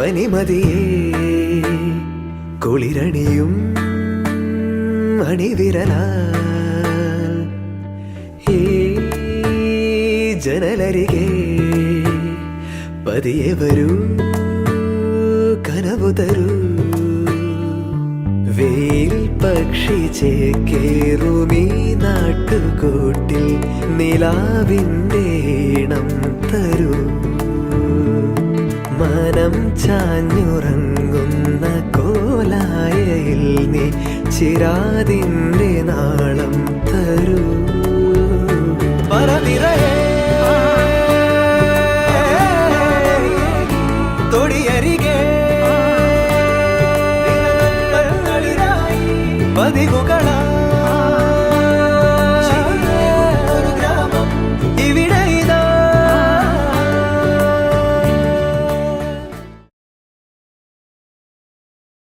കനിമതിയേ കുളിരണിയും അണിവിരലാൽ. ജനലരികെ പതിയെ വരൂ കനവു തരൂ. പക്ഷി ചേക്കേറുമീ നാട്ടുകൂട്ടിൽ നിലാവിന്റെ മാനം ചാഞ്ഞുറങ്ങുന്ന കോലായയിൽ നീ ചിരാതിന്റെ നാളം തരൂ. തൊടിയരികെ പതിവുക